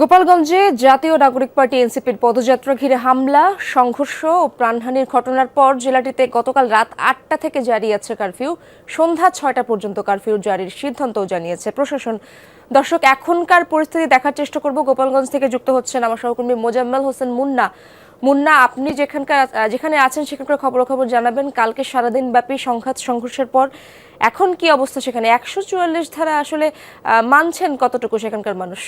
গোপালগঞ্জে জাতীয় নাগরিক পার্টি এনসিপির পদযাত্রা ঘিরে হামলা, সংঘর্ষ ও প্রাণহানির ঘটনার পর জেলাটিতে গতকাল রাত আটটা থেকে জারি আছে কারফিউ। সন্ধ্যা ছয়টা পর্যন্ত কারফিউ জারির সিদ্ধান্তও জানিয়েছে প্রশাসন। দর্শক, এখনকার পরিস্থিতি দেখার চেষ্টা করব। গোপালগঞ্জ থেকে যুক্ত হচ্ছেন আমার সহকর্মী মোজাম্মেল হোসেন মুন্না। মুন্না, আপনি যেখানকার যেখানে আছেন সেখানকার খবরাখবর জানাবেন। কালকে সারাদিন ব্যাপী সংঘাত, সংঘর্ষের পর এখন কি অবস্থা সেখানে? একশো চুয়াল্লিশ ধারা আসলে মানছেন কতটুকু সেখানকার মানুষ?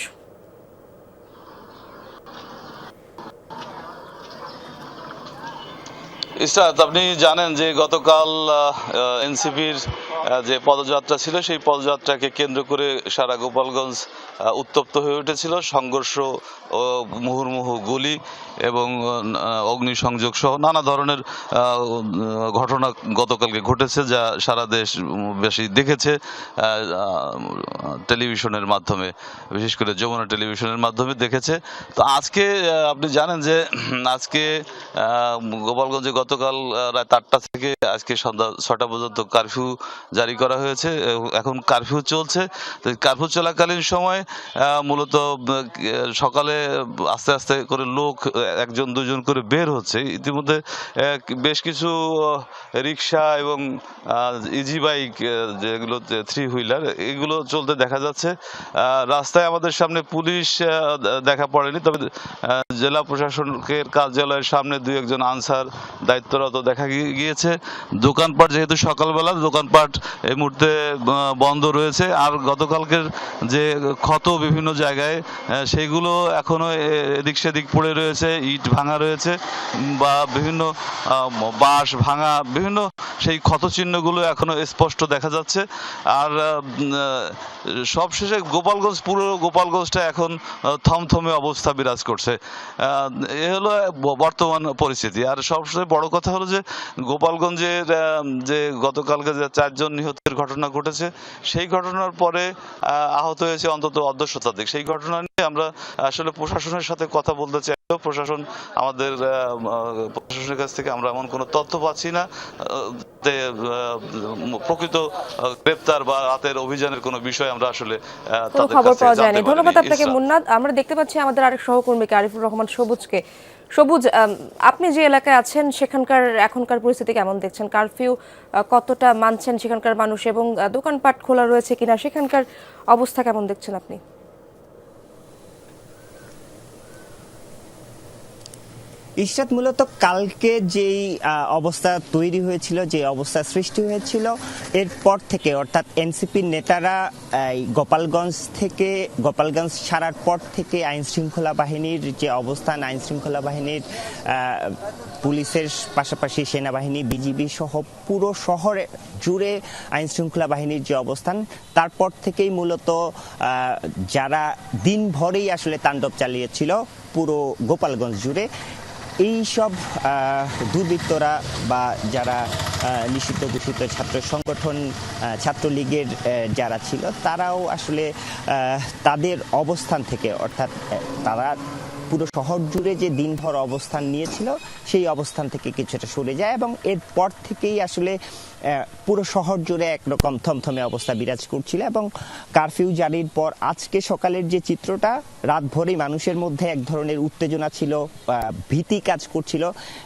ইসরাত আপনি জানেন যে গতকাল এনসিপির যে পদযাত্রা ছিল, সেই পদযাত্রাকে কেন্দ্র করে সারা গোপালগঞ্জ উত্তপ্ত হয়ে উঠেছিল। সংঘর্ষ মুহুর্মুহু গুলি এবং অগ্নিসংযোগ সহ নানা ধরনের ঘটনা গতকালকে ঘটেছে যা সারা দেশ বেশি দেখেছে। টেলিভিশনের মাধ্যমে, বিশেষ করে যমুনা টেলিভিশনের মাধ্যমে দেখেছে। তো আজকে আপনি জানেন যে আজকে গোপালগঞ্জে গতকাল রাত আটটা থেকে আজকে সন্ধ্যা ছটা পর্যন্ত কারফিউ জারি করা হয়েছে। এখন কারফিউ চলছে। তো কারফিউ চলাকালীন সময় মূলত সকালে আস্তে আস্তে করে লোক একজন দুজন করে বের হচ্ছে। ইতিমধ্যে বেশ কিছু রিক্সা এবং ইজি বাইক যেগুলো থ্রি হুইলার এগুলো চলতে দেখা যাচ্ছে। রাস্তায় আমাদের সামনে পুলিশ দেখা পড়েনি, তবে জেলা প্রশাসনের কার্যালয়ের সামনে দুই একজন আনসার দায়িত্বরত দেখা গিয়েছে। দোকানপাট যেহেতু সকালবেলা, দোকানপাট এই মুহূর্তে বন্ধ রয়েছে। আর গতকালকের যে ক্ষত বিভিন্ন জায়গায় আহ, সেইগুলো এখনও এ- এদিক সেদিক পড়ে রয়েছে ইট ভাঙা রয়েছে বা বিভিন্ন বাঁশ ভাঙা বিভিন্ন সেই ক্ষত চিহ্নগুলো এখনও স্পষ্ট দেখা যাচ্ছে। আর সবশেষে গোপালগঞ্জ পুরো গোপালগঞ্জটা এখন থমথমে অবস্থা বিরাজ করছে। এ হলো বর্তমান পরিস্থিতি। আর সবচেয়ে বড় কথা হলো যে গোপালগঞ্জের যে গতকালকে যে চারজন নিহতের ঘটনা ঘটেছে সেই ঘটনার পরে আহত হয়েছে অন্তত অর্ধ শতাধিক সেই ঘটনা নিয়ে আমরা আসলে প্রশাসনের সাথে কথা বলতে চাই। প্রশাসন আমাদের প্রশাসনের কাছ থেকে আমরা এমন কোনো তথ্য পাচ্ছি না প্রকৃত গ্রেপ্তার বা রাতের অভিযানের কোনো বিষয় আমরা আসলে খবর পাওয়া যায়নি। ধন্যবাদ আপনাকে মুন্নাদ। মুন্না আমরা দেখতে পাচ্ছি আমাদের আরেক সহকর্মীকে আরিফুর রহমান সবুজকে। সবুজ আপনি যে এলাকায় আছেন, সেখানকার এখনকার পরিস্থিতি কেমন দেখছেন? কারফিউ কতটা মানছেন সেখানকার মানুষ এবং দোকানপাট খোলা রয়েছে কিনা? সেখানকার অবস্থা কেমন দেখছেন আপনি? ইশরাত মূলত কালকে যেই অবস্থা তৈরি হয়েছিল, যে অবস্থা সৃষ্টি হয়েছিল, এরপর থেকে, অর্থাৎ এনসিপির নেতারা, এই গোপালগঞ্জ থেকে, গোপালগঞ্জ ছাড়ার পর থেকে আইন শৃঙ্খলা বাহিনীর যে অবস্থান আইন শৃঙ্খলা বাহিনীর পুলিশের পাশাপাশি সেনাবাহিনী, বিজিবি সহ পুরো শহরে জুড়ে আইন শৃঙ্খলা বাহিনীর যে অবস্থান, তারপর থেকেই মূলত যারা দিনভরেই আসলে তাণ্ডব চালিয়েছিল পুরো গোপালগঞ্জ জুড়ে এই সব দুর্বৃত্তরা বা যারা নিষিদ্ধ ঘোষিত ছাত্র সংগঠন ছাত্রলীগের যারা ছিল, তারাও আসলে তাদের অবস্থান থেকে, অর্থাৎ তারা পুরো শহর জুড়ে যে দিনভর অবস্থান নিয়েছিল, সেই অবস্থান থেকে কিছুটা সরে যায় এবং এরপর থেকেই আসলে পুরো শহর জুড়ে একরকম থমথমে অবস্থা বিরাজ করছিল এবং কারফিউ জারির পর আজকে সকালের যে চিত্রটা রাত ভরেই মানুষের মধ্যে এক ধরনের উত্তেজনা ছিল ভীতি কাজ করছিল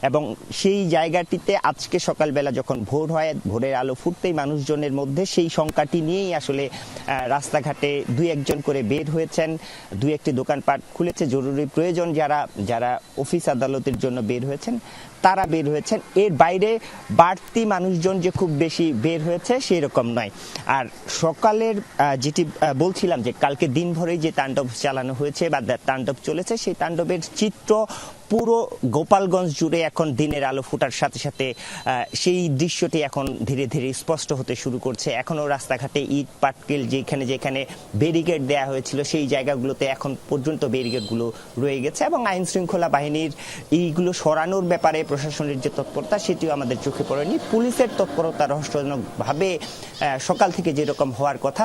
এবং সেই জায়গাটিতে আজকে সকালবেলা যখন ভোর হয়, ভোরের আলো ফুটতেই মানুষজনের মধ্যে সেই শঙ্কাটি নিয়েই আসলে রাস্তাঘাটে দুই একজন করে বের হয়েছেন, দুই একটি দোকানপাট খুলেছে। জরুরি প্রয়োজন যারা যারা অফিস আদালতের জন্য বের হয়েছেন, তারা বের হয়েছেন। এর বাইরে বাড়তি মানুষজন যে খুব বেশি বের হয়েছে সেই রকম নয়। আর সকালের যেটি বলছিলাম যে কালকে দিনভরেই যে তাণ্ডব চালানো হয়েছে বা তাণ্ডব চলেছে, সেই তাণ্ডবের চিত্র পুরো গোপালগঞ্জ জুড়ে এখন দিনের আলো ফোটার সাথে সাথে সেই দৃশ্যটি এখন ধীরে ধীরে স্পষ্ট হতে শুরু করছে। এখনও রাস্তাঘাটে ইট পাটকেল যেখানে যেখানে ব্যারিকেড দেওয়া হয়েছিল সেই জায়গাগুলোতে এখন পর্যন্ত ব্যারিকেডগুলো রয়ে গেছে এবং আইন শৃঙ্খলা বাহিনীর এইগুলো সরানোর ব্যাপারে প্রশাসনের যে তৎপরতা সেটিও আমাদের চোখে পড়েনি। পুলিশের তৎপরতা রহস্যজনকভাবে আহ, সকাল থেকে যেরকম হওয়ার কথা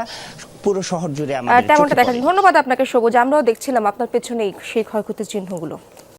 পুরো শহর জুড়ে আমাদের তেমনটা দেখা। ধন্যবাদ আপনাকে সবুজ। আমরাও দেখছিলাম আপনার পেছনেই সেই ক্ষয়ক্ষতির চিহ্নগুলো।